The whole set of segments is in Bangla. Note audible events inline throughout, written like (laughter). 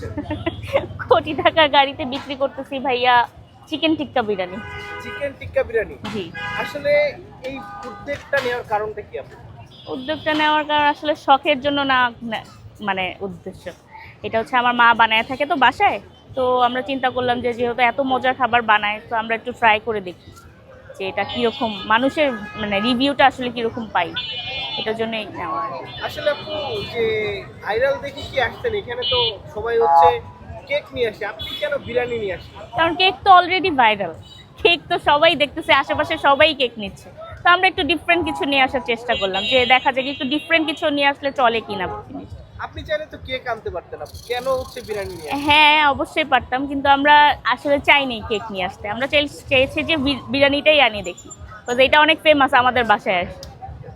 (laughs) কোটি টাকার গাড়িতে বিক্রি করতেছি ভাইয়া chicken tikka biryani. Chicken tikka biryani? জি। আসলে এই উদ্যোগটা নেওয়ার কারণটা কি আপনার? উদ্যোগটা নেওয়ার কারণ আসলে শখের জন্য না না- মানে উদ্দেশ্য। এটা হচ্ছে আমার মা বানায় থাকে তো বাসায় তো আমরা চিন্তা করলাম যে যেহেতু এত মজার খাবার বানায় তো আমরা একটু ট্রাই করে দেখি যে এটা কীরকম মানুষের মানে রিভিউটা আসলে কীরকম পাই। এটার জন্যই নেওয়া। আসলে আপু যে ভাইরাল দেখে কি আসছেন এখানে তো সবাই হচ্ছে কেক নিয়ে আসে। আপনি কেন বিরিয়ানি নিয়ে আসেন? কারণ কেক তো অলরেডি ভাইরাল কেক তো সবাই দেখতেছে আশেপাশে সবাই কেক নিচ্ছে। তো আমরা একটু ডিফারেন্ট কিছু নিয়ে আসার চেষ্টা করলাম যে দেখা যায় একটু ডিফারেন্ট কিছু নিয়ে আসলে চলে কিনা আপনি চাইলে তো কেক আনতে পারতেন কেন হচ্ছে বিরিয়ানি নিয়ে হ্যাঁ অবশ্যই পারতাম কিন্তু আমরা আসলে চাইনি কেক নিয়ে আসতে। আমরা চাই চেয়েছি যে বিরিয়ানিটাই আনিয়ে দেখি। তো এটা অনেক ফেমাস আমাদের বাসায় আসে।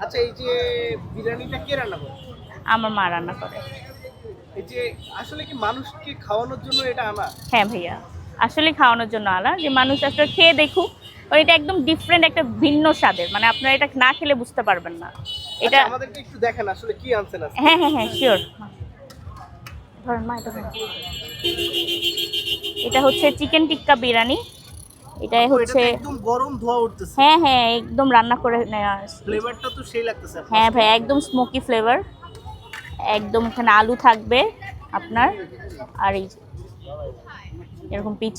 আচ্ছা এই যে বিরিয়ানিটা কে রান্না করে? আমার মা রান্না করে। এই যে আসলে কি মানুষকে খাওয়ানোর জন্য এটা আনা? হ্যাঁ ভাইয়া আসলে খাওয়ানোর জন্য আলা যে মানুষ আসলে খেয়ে দেখুক আর এটা একদম ডিফারেন্ট একটা ভিন্ন স্বাদের মানে আপনারা এটা না খেলে বুঝতে পারবেন না। এটা আচ্ছা, আমাদেরকে একটু দেখেন আসলে কি আনছেন আজকে। হ্যাঁ হ্যাঁ হ্যাঁ শিওর ধরেন মা এটা এটা হচ্ছে চিকেন টিক্কা বিরিয়ানি। এটা হচ্ছে একদম গরম ধোয়া উঠতেছে। হ্যাঁ হ্যাঁ একদম রান্না করে নেওয়া ফ্লেভারটা তো সেই লাগতেছে হ্যাঁ ভাই একদম স্মোকি ফ্লেভার একদম এখানে আলু থাকবে আপনার। আর এই এরকম পিচ